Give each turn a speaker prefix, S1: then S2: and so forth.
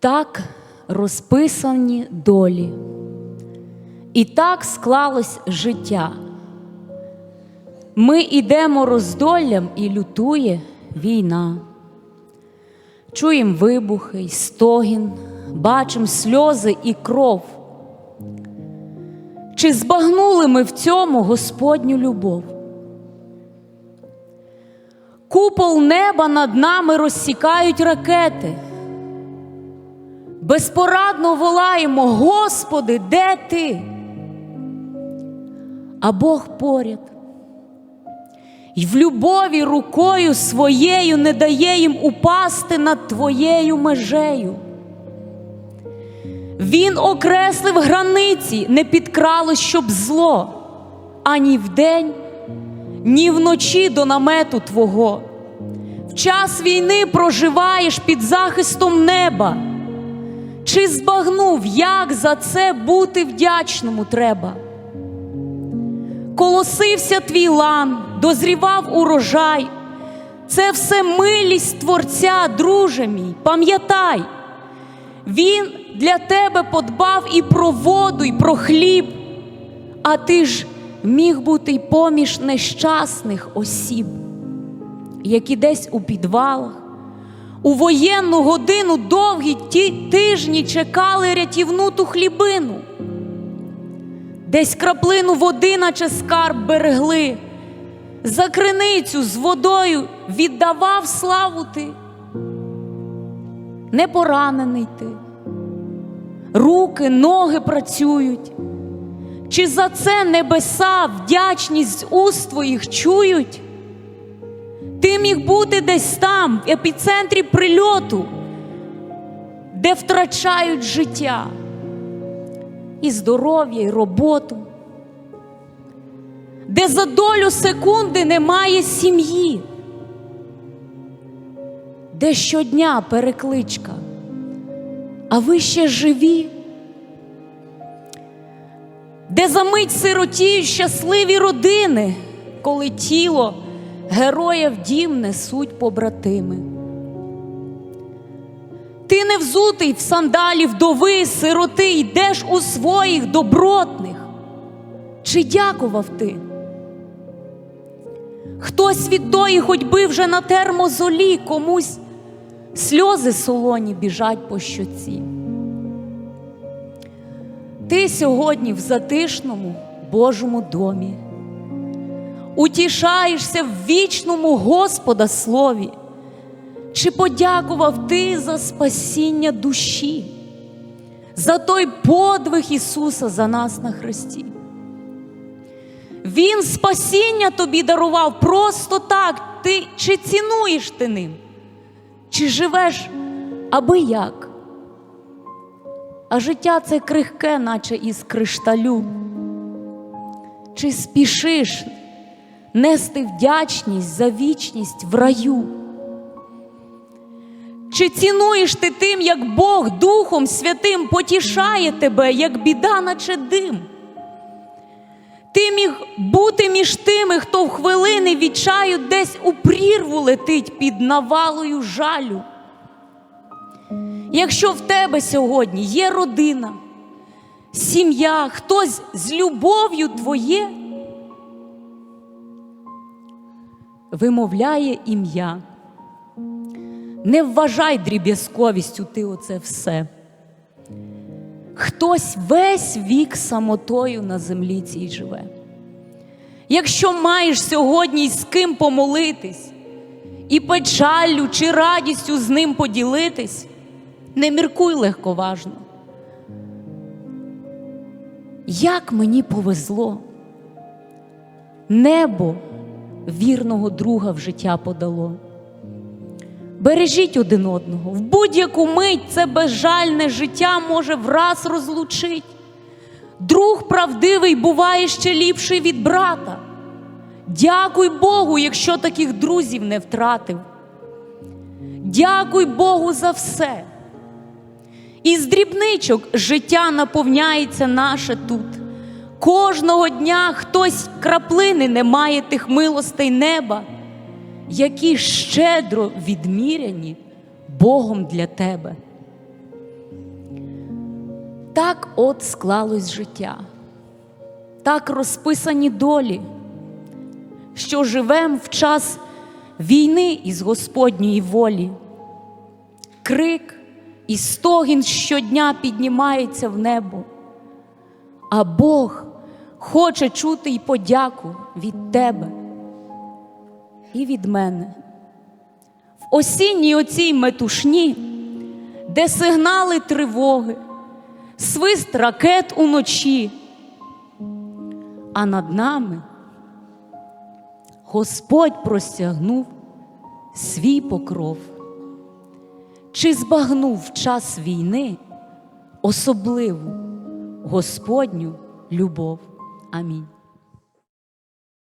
S1: Так розписані долі. І так склалось життя. Ми ідемо роздоллям і лютує війна. Чуємо вибухи й стогін, бачимо сльози і кров. Чи збагнули ми в цьому Господню любов? Купол неба над нами розсікають ракети. Безпорадно волаємо, Господи, де ти? А Бог поряд. І в любові рукою своєю не дає їм упасти над твоєю межею. Він окреслив границі, не підкралось, щоб зло, ані вдень, ні вночі до намету Твого. В час війни проживаєш під захистом неба. Чи збагнув, як за це бути вдячному треба? Колосився твій лан, дозрівав урожай. Це все милість Творця, друже мій, пам'ятай, Він для тебе подбав і про воду, і про хліб, а ти ж міг бути й поміж нещасних осіб, які десь у підвалах, у воєнну годину довгі ті тижні чекали рятівну ту хлібину. Десь краплину води, наче скарб берегли, за криницю з водою віддавав славу ти, не поранений ти, руки, ноги працюють. Чи за це небеса вдячність уст твоїх чують? Ти міг бути десь там, в епіцентрі прильоту, де втрачають життя і здоров'я, і роботу, де за долю секунди немає сім'ї, де щодня перекличка, а ви ще живі, де за мить сиротіють щасливі родини, коли тіло героя в дім несуть побратими. Ти не взутий в сандалі вдови, сироти, йдеш у своїх добротних. Чи дякував ти? Хтось від тої ходьби вже на термозолі, комусь сльози солоні біжать по щоці. Ти сьогодні в затишному Божому домі, утішаєшся в вічному Господа слові. Чи подякував ти за спасіння душі, за той подвиг Ісуса за нас на Христі? Він спасіння тобі дарував просто так. Ти чи цінуєш ти ним, чи живеш аби як? А життя це крихке, наче із кришталю. Чи спішиш нести вдячність за вічність в раю? Чи цінуєш ти тим, як Бог Духом Святим потішає тебе, як біда, наче дим? Ти міг бути між тими, хто в хвилини відчаю десь у прірву летить під навалою жалю. Якщо в тебе сьогодні є родина, сім'я, хтось з любов'ю твоє, вимовляє ім'я. Не вважай дріб'язковістю ти оце все. Хтось весь вік самотою на землі цій живе. Якщо маєш сьогодні з ким помолитись, і печаллю чи радістю з ним поділитись, не міркуй легковажно. Як мені повезло, небо вірного друга в життя подало. Бережіть один одного. В будь-яку мить це безжальне життя може враз розлучить. Друг правдивий буває ще ліпший від брата. Дякуй Богу, якщо таких друзів не втратив. Дякуй Богу за все. Із дрібничок життя наповняється наше тут. Кожного дня хтось краплини не має тих милостей неба які щедро відміряні Богом для тебе. Так от склалось життя, так розписані долі, що живем в час війни із Господньої волі. Крик і стогін щодня піднімається в небо, а Бог хоче чути й подяку від тебе і від мене. В осінній оцій метушні, де сигнали тривоги, свист ракет уночі, а над нами Господь простягнув свій покров. Чи збагнув в час війни особливу Господню любов? Амінь.